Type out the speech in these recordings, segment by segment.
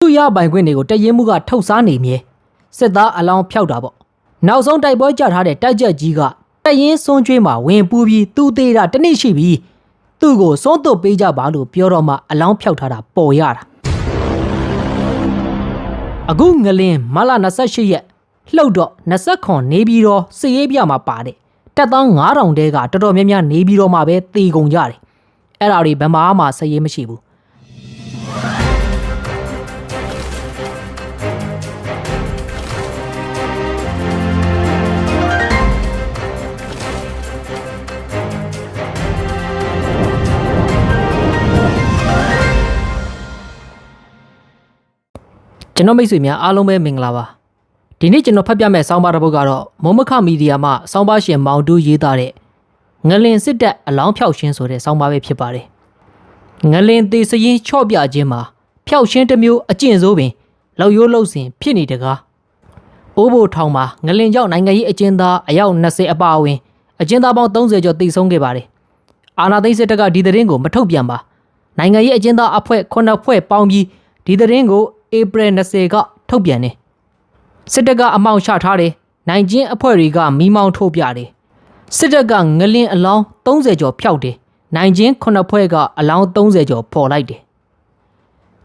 သူ့ရပိုင်ခွင့်တွေကိုတရင်မှုကထုတ်စားနေမြဲစစ်သားအလောင်းဖျောက်တာပေါ့နောက်ဆုံးတိုက်ပွဲကြထားတဲ့တိုက်ချက်ကြီးကတရင်စွန်းကျွေးမှာဝင်ပူးပြီးသူ့သေးတာတစ်နည်းရှိပြီးသူ့ကိုစွန်းသွတ်ပေးကြပါလို့ပြောတော့မှအလောင်းဖျောက်ထားတာပေါ်ရတာအခုငလင်းမလ28ရက်လှုပ်တော့29နေပြီးတော့စည်ရေးပြမှာပါတယ်တက်သော9000တဲကတော်တော်များများနေပြီးတော့မှပဲတေကုန်ကြတယ်အဲ့ဒါတွေဘယ်မှာမှစည်ရေးမရှိဘူး ကျွန်တော်မိတ်ဆွေများအားလုံးပဲမင်္ဂလာပါဒီနေ့ကျွန်တော်ဖတ်ပြမယ့်ဆောင်းပါးတစ်ပုဒ်ကတော့မုံမခမီဒီယာမှဆောင်းပါးရှင်မောင်တူးရေးသားတဲ့ငလင်စစ်တပ်အလောင်းဖြောက်ရှင်းဆိုတဲ့ဆောင်းပါးပဲဖြစ်ပါတယ်ငလင်သေးစရင်ချော့ပြခြင်းမှာဖြောက်ရှင်းတစ်မျိုးအကျင့်စိုးပင်လောက်ရိုးလောက်စဉ်ဖြစ်နေတကားအိုးဘိုထောင်မှာငလင်ကြောင့်နိုင်ငံရေးအကျဉ်းသားအယောက်20အပါအဝင်အကျဉ်းသားပေါင်း30ကျော်တိတ်ဆုံးခဲ့ပါတယ်အာနာသိန်းစစ်တပ်ကဒီသတင်းကိုမထုတ်ပြန်ပါနိုင်ငံရေးအကျဉ်းသားအဖွဲ့9ဖွဲ့ပေါင်းပြီးဒီသတင်းကို ဧပြီ20ကထုတ်ပြန်တယ်စစ်တပ်ကအမောက်ချထားတယ်နိုင်ကျင်းအဖွဲ့တွေကမိမောင်းထုတ်ပြတယ်စစ်တပ်ကငလင်းအလောင်း30ကျော်ဖျောက်တယ်နိုင်ကျင်း9ဖွဲ့ကအလောင်း30ကျော်ပေါ်လိုက်တယ်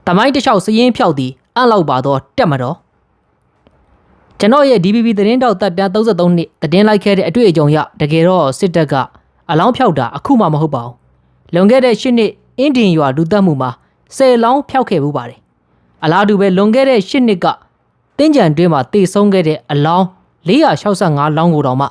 တမိုင်းတစ်လျှောက်စည်ရင်ဖျောက်သည်အလောက်ပါတော့တက်မတော်ကျွန်တော်ရဲ့ DBB သတင်းတောက်တက်တန်း33နှစ်သတင်းလိုက်ခဲ့တဲ့အတွေ့အကြုံရတကယ်တော့စစ်တပ်ကအလောင်းဖျောက်တာအခုမှမဟုတ်ပါဘူးလွန်ခဲ့တဲ့၈နှစ်အင်းဒင်ရွာလူသက်မှုမှာ10လောင်းဖျောက်ခဲ့မှုပါတယ် အလားတူပဲလွန်ခဲ့တဲ့၈နှစ်ကတင်းကြံတွင်းမှာတေဆုံးခဲ့တဲ့အလောင်း465လောင်းကိုတောင်မှ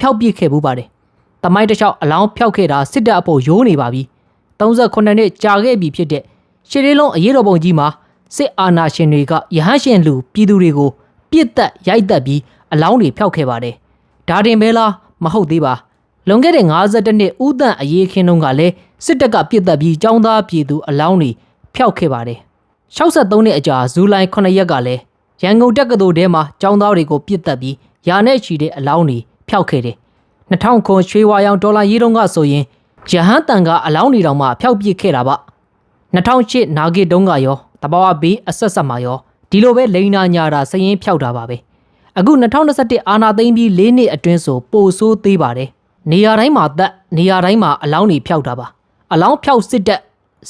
ဖျောက်ပစ်ခဲ့မှုပါတယ်။တမိုင်းတစ်လျှောက်အလောင်းဖျောက်ခဲ့တာစစ်တပ်အဖို့ရိုးနေပါပြီ။38နှစ်ကြာခဲ့ပြီဖြစ်တဲ့ရှစ်လေးလုံးအရေးတော်ပုံကြီးမှာစစ်အာဏာရှင်တွေကရဟန်းရှင်လူပြည်သူတွေကိုပြစ်တက်ရိုက်တက်ပြီးအလောင်းတွေဖျောက်ခဲ့ပါတယ်။ဒါတင်ပဲလားမဟုတ်သေးပါ။လွန်ခဲ့တဲ့52နှစ်ဦးတန့်အရေးခင်းတုန်းကလည်းစစ်တပ်ကပြစ်တက်ပြီးចောင်းသားပြည်သူအလောင်းတွေဖျောက်ခဲ့ပါတယ်။ 63နှစ်အကြာဇူလိုင်9ရက်ကလည်းရန်ကုန်တက္ကသိုလ်ထဲမှာကျောင်းသားတွေကိုပြစ်တက်ပြီးယာနဲ့ချီတဲ့အလောင်းတွေဖျောက်ခဲ့တယ်။2000ခွန်ရွှေဝါရောင်ဒေါ်လာရေးတုန်းကဆိုရင်ရဟန်းတန်ကအလောင်းတွေတောင်မှဖျောက်ပစ်ခဲ့တာပါ။2008နာဂစ်တုန်းကရောတဘာဝဘေးအဆက်ဆက်မှာရောဒီလိုပဲလိန်နာညာတာစရင်ဖျောက်တာပါပဲ။အခု2021အာနာသိမ့်ပြီး၄နှစ်အတွင်းဆိုပိုဆိုးသေးပါတယ်။နေရာတိုင်းမှာသက်နေရာတိုင်းမှာအလောင်းတွေဖျောက်တာပါ။အလောင်းဖျောက်စစ်တက်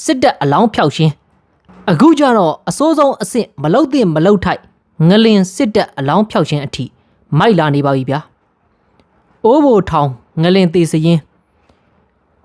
စစ်တက်အလောင်းဖျောက်ရှင်း အခုကျတော့အစိုးဆုံးအဆင့်မလုတ်သင့်မလုတ်ထိုက်ငလင်စစ်တပ်အလောင်းဖြောက်ခြင်းအထိမိုက်လာနေပါပြီဗျာ။အိုးဘိုထောင်ငလင်တေစရင်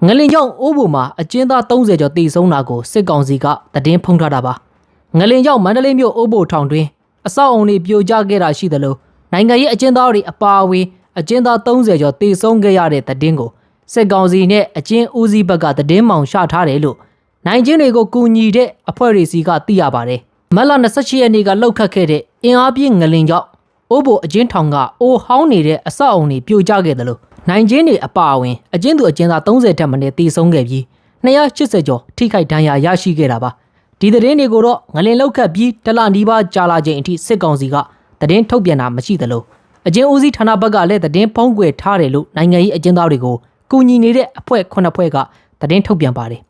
ငလင်ကြောင့်အိုးဘိုမှာအကျဉ်းသား30ကျော်တေဆုံးတာကိုစစ်ကောင်စီကတည်င်းဖုံးထားတာပါ။ငလင်ကြောင့်မန္တလေးမြို့အိုးဘိုထောင်တွင်အဆောက်အုံတွေပြိုကျခဲ့တာရှိသလိုနိုင်ငံရေးအကျဉ်းသားတွေအပါအဝင်အကျဉ်းသား30ကျော်တေဆုံးခဲ့ရတဲ့တည်င်းကိုစစ်ကောင်စီနဲ့အကျဉ်းဦးစီးဘက်ကတည်င်းမောင်ရှထားတယ်လို့ နိုင်ချင်းတွေကိုကူညီတဲ့အဖွဲ့တွေစီကသိရပါတယ်။မတ်လ28ရက်နေ့ကလှုပ်ခတ်ခဲ့တဲ့အင်အားပြင်းငလင်ကြောင့်အိုးဘိုအချင်းထောင်ကအိုဟောင်းနေတဲ့အဆောက်အုံတွေပြိုကျခဲ့တယ်လို့နိုင်ချင်းတွေအပါအဝင်အချင်းသူအချင်းသား30ထက်မနည်းတည်ဆုံးခဲ့ပြီး280ကျော်ထိခိုက်ဒဏ်ရာရရှိခဲ့တာပါ။ဒီသတင်းတွေကိုတော့ငလင်လှုပ်ခတ်ပြီးတလနီးပါးကြာလာချိန်အထိစစ်ကောင်စီကသတင်းထုတ်ပြန်တာမရှိသလိုအချင်းဦးစီးဌာနဘက်ကလည်းသတင်းဖုံးကွယ်ထားတယ်လို့နိုင်ငံရေးအကျဉ်းသားတွေကိုကူညီနေတဲ့အဖွဲ့ခုနှစ်ဖွဲ့ကသတင်းထုတ်ပြန်ပါတယ်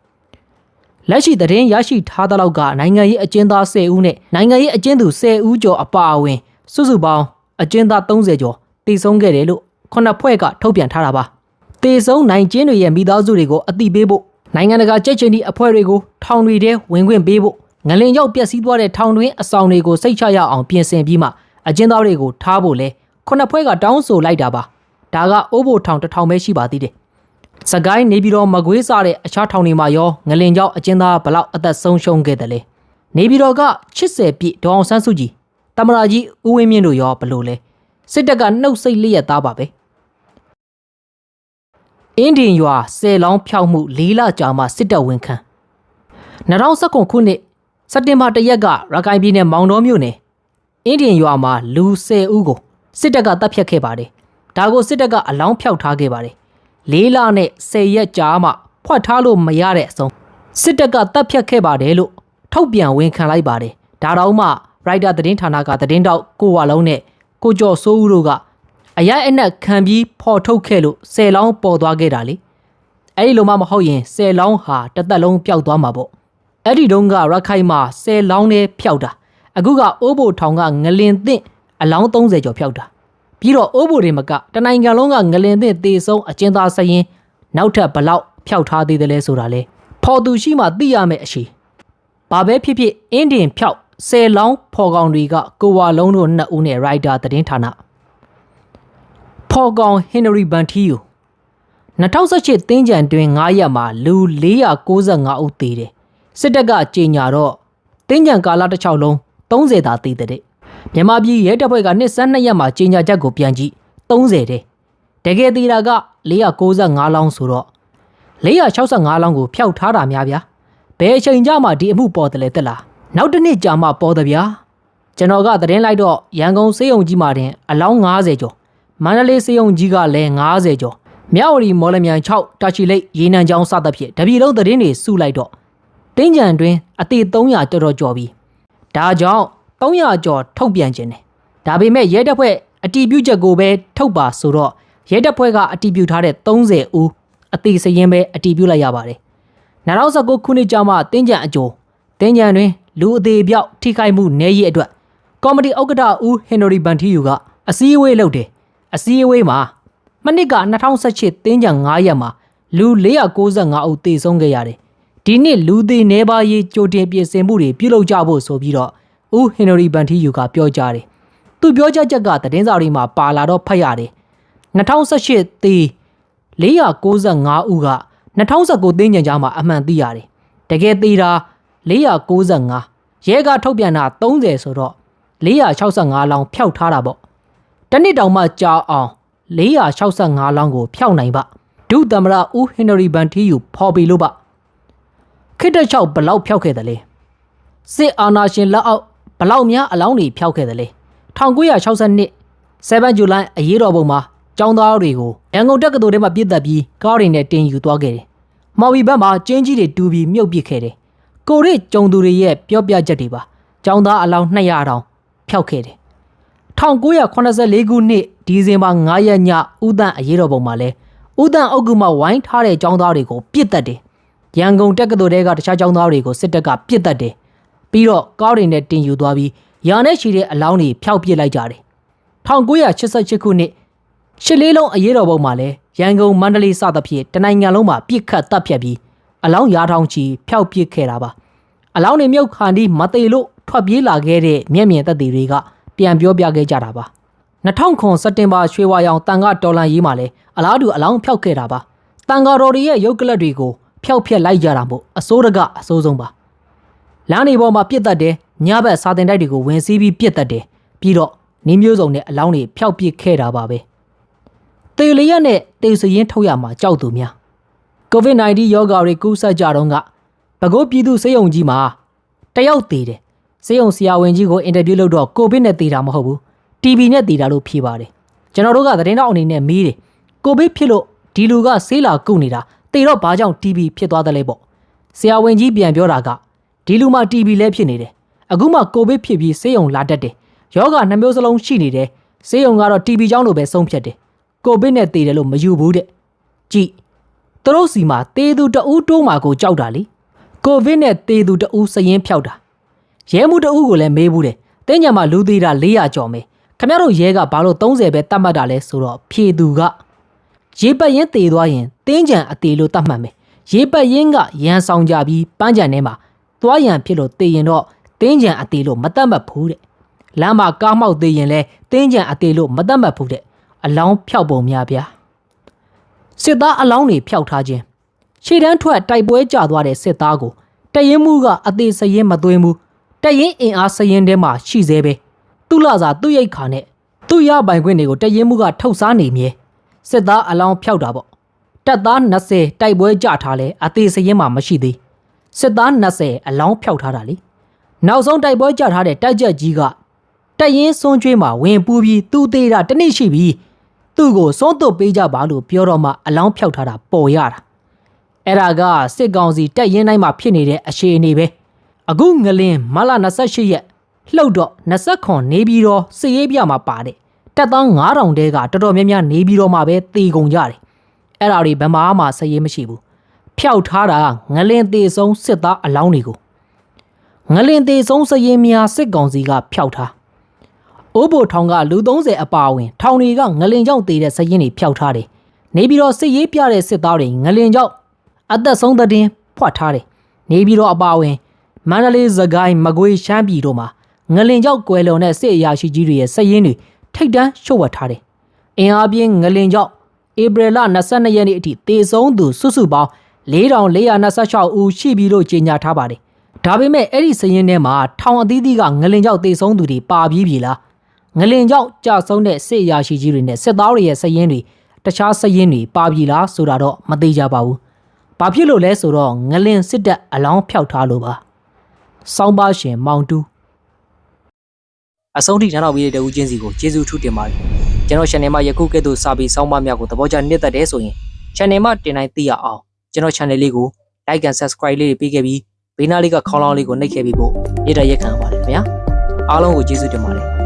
လက်ရှိသတင်းရရှိထားသလောက်ကနိုင်ငံရေးအကျဉ်းသား10ဦးနဲ့နိုင်ငံရေးအကျဉ်းသူ10ဦးကျော်အပါအဝင်စုစုပေါင်းအကျဉ်းသား30ကျော်တည်ဆုံးခဲ့တယ်လို့ခုနှစ်ဖွဲ့ကထုတ်ပြန်ထားတာပါတည်ဆုံးနိုင်ကျင်းတွေရဲ့မိသားစုတွေကိုအတိပေးဖို့နိုင်ငံတကာကြက်ချင်ဒီအဖွဲ့တွေကိုထောင်တွေထဲဝင်ခွင့်ပေးဖို့ငလင်ရောက်ပျက်စီးသွားတဲ့ထောင်တွင်းအဆောင်တွေကိုစိတ်ချရအောင်ပြင်ဆင်ပြီးမှအကျဉ်းသားတွေကိုထားဖို့လဲခုနှစ်ဖွဲ့ကတောင်းဆိုလိုက်တာပါဒါကအိုးဘိုထောင်တစ်ထောင်ပဲရှိပါသေးတယ် စကိုင်းနေပြီးတော့မကွေးစားတဲ့အခြားထောင်တွေမှာရောငလင်ကြောင့်အကျဉ်းသားဘလောက်အသက်ဆုံးရှုံးခဲ့တယ်လဲနေပြီးတော့က80ပြည့်ဒေါအောင်ဆန်းစုကြည်တမရာကြီးဦးဝင်းမြင့်တို့ရောဘလို့လဲစစ်တပ်ကနှုတ်ဆိတ်လျက်သားပါပဲအင်းဒင်ရွာဆယ်လောင်းဖြောက်မှု၄လကြာမှစစ်တပ်ဝန်ခံ2019ခုနှစ်စက်တင်ဘာ၁ရက်ကရခိုင်ပြည်နယ်မောင်တော်မြို့နယ်အင်းဒင်ရွာမှာလူ10ဦးကိုစစ်တပ်ကတပ်ဖြတ်ခဲ့ပါတယ်ဒါကိုစစ်တပ်ကအလောင်းဖြောက်ထားခဲ့ပါတယ် လေးလနဲ့၁၀ရက်ကြာမှဖွက်ထားလို့မရတဲ့အဆုံးစစ်တပ်ကတပ်ဖြတ်ခဲ့ပါတယ်လို့ထုတ်ပြန်ဝန်ခံလိုက်ပါတယ်ဒါတော့မှရိုက်တာသတင်းဌာနကသတင်းတောက်ကိုဝါလုံးနဲ့ကိုကျော်စိုးဦးတို့ကအရိုက်အနက်ခံပြီးဖော်ထုတ်ခဲ့လို့၁၀လောင်းပေါ်သွားခဲ့တာလေအဲ့ဒီလိုမှမဟုတ်ရင်၁၀လောင်းဟာတစ်သက်လုံးပျောက်သွားမှာပေါ့အဲ့ဒီတုန်းကရခိုင်မှာ၁၀လောင်းနဲ့ဖျောက်တာအခုကအိုးဘိုထောင်ကငလင်သင့်အလောင်း30ကျော်ဖျောက်တာ ပြီးတော့အိုးဘိုတွေမကတနိုင်ငံလုံးကငလင်သင့်တေဆုံးအကျဉ်းသားစရင်နောက်ထပ်ဘလောက်ဖျောက်ထားသေးတယ်လဲဆိုတာလေဖော်သူရှိမှသိရမယ်အရှိဘာပဲဖြစ်ဖြစ်အင်းတင်ဖျောက်ဆယ်လောင်းဖော်ကောင်တွေကကိုဝါလုံးတို့နှစ်ဦးနဲ့ရိုက်တာသတင်းဌာနဖော်ကောင်ဟင်နရီဘန်ထီယို2018တင်းကြံတွင်9ရက်မှာလူ495ဦးသေတယ်စစ်တပ်ကကြေညာတော့တင်းကြံကာလတစ်ချောင်းလုံး30သာသေတဲ့ မြန်မာပြည်ရဲတပ်ဖွဲ့ကနှစ်ဆန်း2ရက်မှာကြေညာချက်ကိုပြန်ကြည့်30တဲ့တကယ်သေးတာက495လောင်းဆိုတော့465လောင်းကိုဖျောက်ထားတာများဗျာဘယ်အချိန်ကြမှာဒီအမှုပေါ်တယ်လဲတက်လားနောက်တစ်နှစ်ကြာမှပေါ်တယ်ဗျာကျွန်တော်ကသတင်းလိုက်တော့ရန်ကုန်စေယုံကြီးမှာတင်အလောင်း90ကျော်မန္တလေးစေယုံကြီးကလည်း90ကျော်မြဝတီမော်လမြိုင်6တာချီလိတ်ရေနံချောင်းစသဖြင့်တပြည်လုံးသတင်းတွေစုလိုက်တော့တင်းကြံတွင်အသေး300တော်တော်ကျော်ပြီဒါကြောင့် 300ကျော်ထုတ်ပြန်ခြင်းတယ်ဒါပေမဲ့ရဲတပ်ဖွဲ့အတီးပြုချက်ကိုပဲထုတ်ပါဆိုတော့ရဲတပ်ဖွဲ့ကအတီးပြုထားတဲ့30ဦးအသေးစရင်ပဲအတီးပြုလိုက်ရပါတယ်2019ခုနှစ်ကြာမှတင်းကြံအကျိုးတင်းကြံတွင်လူအသေးပြောက်ထိခိုက်မှုနည်းရည်အတွက်ကော်မတီဥက္ကဋ္ဌဦးဟင်နရီဘန်ထီယူကအစည်းအဝေးလုပ်တယ်အစည်းအဝေးမှာမနစ်က2018တင်းကြံ9ရက်မှာလူ495ဦးသေဆုံးခဲ့ရတယ်ဒီနှစ်လူသေးနေပါရေးကြိုတင်ပြင်ဆင်မှုတွေပြုလုပ်ကြဖို့ဆိုပြီးတော့ ဦးဟင်နရီဘန်ထီယူကပြောကြားတယ်သူပြောကြားချက်ကသတင်းစာတွေမှာပါလာတော့ဖတ်ရတယ်2018သေ495ဦးက2019တင်းကြံကြားမှာအမှန်သိရတယ်တကယ်သေးတာ495ရဲကထုတ်ပြန်တာ30ဆိုတော့465လောင်းဖျောက်ထားတာပေါ့တနစ်တောင်မှကြာအောင်465လောင်းကိုဖျောက်နိုင်ပါဒုသမရဦးဟင်နရီဘန်ထီယူဖော်ပြလို့ပါခိတ္တချောက်ဘလောက်ဖျောက်ခဲ့တယ်လဲစစ်အာဏာရှင်လက်အောက် ဘလောက်များအလောင်းတွေဖျောက်ခဲ့တယ်လဲ1962 7 July အရေးတော်ပုံမှာကျောင်းသားတွေကိုရန်ကုန်တက္ကသိုလ်ထဲမှာပြစ်တက်ပြီးကားတွေနဲ့တင်ယူသွားခဲ့တယ်။မော်ဘီဘက်မှာကျင်းကြီးတွေတူပြီးမြုပ်ပစ်ခဲ့တယ်။ကိုရစ်ကျုံသူတွေရဲ့ပြောပြချက်တွေပါကျောင်းသားအလောင်း200တောင်ဖျောက်ခဲ့တယ်။1984ခုနှစ်ဒီဇင်ဘာ9ရက်ညဥဒန့်အရေးတော်ပုံမှာလဲဥဒန့်အုပ်ကူမှဝိုင်းထားတဲ့ကျောင်းသားတွေကိုပြစ်တက်တယ်။ရန်ကုန်တက္ကသိုလ်ထဲကတခြားကျောင်းသားတွေကိုစစ်တပ်ကပြစ်တက်တယ်။ ပြီးတော့ကားတွေနဲ့တင်ယူသွားပြီးရာနဲ့ရှိတဲ့အလောင်းတွေဖျောက်ပစ်လိုက်ကြတယ်1988ခုနှစ်ရှစ်လေးလုံးအရေးတော်ပုံမှာလဲရန်ကုန်မန္တလေးစသဖြင့်တနိုင်ငံလုံးမှာပြစ်ခတ်တပ်ဖြတ်ပြီးအလောင်းရာထောင်ချီဖျောက်ပစ်ခဲ့တာပါအလောင်းတွေမြုပ်ခါဒီမသေးလို့ထွက်ပြေးလာခဲ့တဲ့မျက်မြင်သက်သေတွေကပြန်ပြောပြခဲ့ကြတာပါ2009စက်တင်ဘာရွှေဝါရောင်တန်ကတော်လန်ရေးမှာလဲအလားတူအလောင်းဖျောက်ခဲ့တာပါတန်ကာတော်တွေရဲ့ရုပ်ကလပ်တွေကိုဖျောက်ဖျက်လိုက်ကြတာမို့အစိုးရကအစိုးဆုံးပါ လမ်းတွေပေါ်မှာပြစ်တက်တယ်ညဘက်စာတင်တိုက်တွေကိုဝင်စီးပြီးပြစ်တက်တယ်ပြီးတော့နေမျိုးစုံနဲ့အလောင်းတွေဖျောက်ပစ်ခဲ့တာပါပဲတေလျက်နဲ့တေစရင်ထုတ်ရမှာကြောက်သူများ COVID-19 ရောဂါတွေကူးစက်ကြတော့ကပဲခူးပြည်သူစေယုံကြီးမှာတယောက်သေးတယ်စေယုံဆရာဝန်ကြီးကိုအင်တာဗျူးလုပ်တော့ကိုဗစ်နဲ့တည်တာမဟုတ်ဘူး TB နဲ့တည်တာလို့ဖြေပါတယ်ကျွန်တော်တို့ကသတင်းတော့အနေနဲ့မေးတယ်ကိုဗစ်ဖြစ်လို့ဒီလူကဆေးလာကုနေတာတေတော့ဘာကြောင့် TB ဖြစ်သွားတယ်လဲပေါ့ဆရာဝန်ကြီးပြန်ပြောတာက ဒီလူမှာ TB လည်းဖြစ်နေတယ်အခုမှကိုဗစ်ဖြစ်ပြီးဆေးရုံလာတတ်တယ်ယောဂနှမျိုးစလုံးရှိနေတယ်ဆေးရုံကတော့ TB ကြောင့်လို့ပဲဆုံးဖြတ်တယ်ကိုဗစ်နဲ့တည်တယ်လို့မယူဘူးတဲ့ကြည့်သူတို့စီမှာတေးသူတဦးတိုးမှာကိုကြောက်တာလေကိုဗစ်နဲ့တေးသူတဦးစရင်ဖြောက်တာရဲမှုတဦးကိုလည်းမေးဘူးတယ်တင်းညံမှာလူသေးတာ400ကျော်မယ်ခမရတို့ရဲကဘာလို့30ပဲတတ်မှတ်တာလဲဆိုတော့ဖြေသူကရေပတ်ရင်တေသွားရင်တင်းကြံအသေးလို့တတ်မှတ်မယ်ရေပတ်ရင်ကရန်ဆောင်ကြပြီးပန်းကြံထဲမှာ သွားရန်ဖြစ်လို့တေရင်တော့တင်းကြံအသေးလို့မတတ်မှတ်ဘူးတဲ့လမ်းမှာကားမောက်သေးရင်လဲတင်းကြံအသေးလို့မတတ်မှတ်ဘူးတဲ့အလောင်းဖျောက်ပုံများဗျာစစ်သားအလောင်းတွေဖျောက်ထားခြင်းရှေ့တန်းထွက်တိုက်ပွဲကြသွားတဲ့စစ်သားကိုတရင်မှုကအသေးစရင်မသွင်းဘူးတရင်အင်အားစရင်ထဲမှာရှိသေးပဲသူ့လာစာသူ့ရိတ်ခါနဲ့သူ့ရပိုင်ခွင့်တွေကိုတရင်မှုကထုတ်စားနေမြဲစစ်သားအလောင်းဖျောက်တာပေါ့တပ်သား20တိုက်ပွဲကြထားလဲအသေးစရင်မှာမရှိသေး စစ်သား20အလောင်းဖျောက်ထားတာလေနောက်ဆုံးတိုက်ပွဲကြထားတဲ့တိုက်ကြက်ကြီးကတရင်စွန်းကျွေးမှာဝင်ပူးပြီးသူ့သေးတာတနည်းရှိပြီးသူ့ကိုစွန့်သွတ်ပေးကြပါလို့ပြောတော့မှအလောင်းဖြောက်ထားတာပေါ်ရတာအဲ့ဒါကစစ်ကောင်စီတက်ရင်တိုင်းမှာဖြစ်နေတဲ့အခြေအနေပဲအခုငလင်းမလ28ရက်လှုပ်တော့29နေပြီးတော့စစ်ရေးပြမှာပါတဲ့တက်သော9000တဲကတော်တော်များများနေပြီးတော့မှပဲတေကုန်ကြတယ်အဲ့ဒါတွေဘယ်မှာမှစရေးမရှိဘူး ဖျောက်ထားတာငလင်းသေးဆုံးစစ်သားအလောင်းတွေကိုငလင်သေးဆုံးစရင်များစစ်ကောင်စီကဖျောက်ထားအိုးဘိုထောင်ကလူ30အပါအဝင်ထောင်တွေကငလင်ကြောင့်တည်တဲ့စရင်တွေဖျောက်ထားတယ်နေပြီးတော့စစ်ရေးပြတဲ့စစ်သားတွေငလင်ကြောင့်အသက်ဆုံးသတဲ့ဖွက်ထားတယ်နေပြီးတော့အပါအဝင်မန္တလေးစကိုင်းမကွေးရှမ်းပြည်တို့မှာငလင်ကြောင့်ကွယ်လွန်တဲ့စစ်အရာရှိကြီးတွေရဲ့စရင်တွေထိတ်တန်းရှုပ်ဝတ်ထားတယ်အင်အားပြင်းငလင်ကြောင့်ဧပြီလ22ရက်နေ့အထိတေဆုံးသူစုစုပေါင်း 4426ဦးရှိပြီလို့ကြေညာထားပါတယ်။ဒါပေမဲ့အဲ့ဒီစရင်ထဲမှာထောင်အသီးသီးကငလင်ကြောင့်တေဆုံးသူတွေပါပြီးပြီလား။ငလင်ကြောင့်ကြာဆုံးတဲ့စစ်အရာရှိကြီးတွေနဲ့စစ်သားတွေရဲ့စရင်တွေတခြားစရင်တွေပါပြီလားဆိုတာတော့မသိကြပါဘူး။ဘာဖြစ်လို့လဲဆိုတော့ငလင်စစ်တပ်အလောင်းဖျောက်ထားလို့ပါ။စောင်းပါရှင်မောင်တူအဆုံးထိထမ်းတော်ပြီးတဲ့တဦးချင်းစီကိုကျေးဇူးထူးတင်ပါတယ်။ကျွန်တော် channel မှာယခုကဲ့သို့စာပြီးစောင်းပါများကိုသဘောကျနှစ်သက်တယ်ဆိုရင် channel မှာတင်တိုင်းသိရအောင် ကျွန်တော် channel လေးကို like and subscribe လေးတွေပေးခဲ့ပြီးဘေးနားလေးကခေါင်းလောင်းလေးကိုနှိပ်ခဲ့ပြီးဖို့နေ့တိုင်းရက်ခံပါတယ်ခင်ဗျာအားလုံးကိုကျေးဇူးတင်ပါတယ်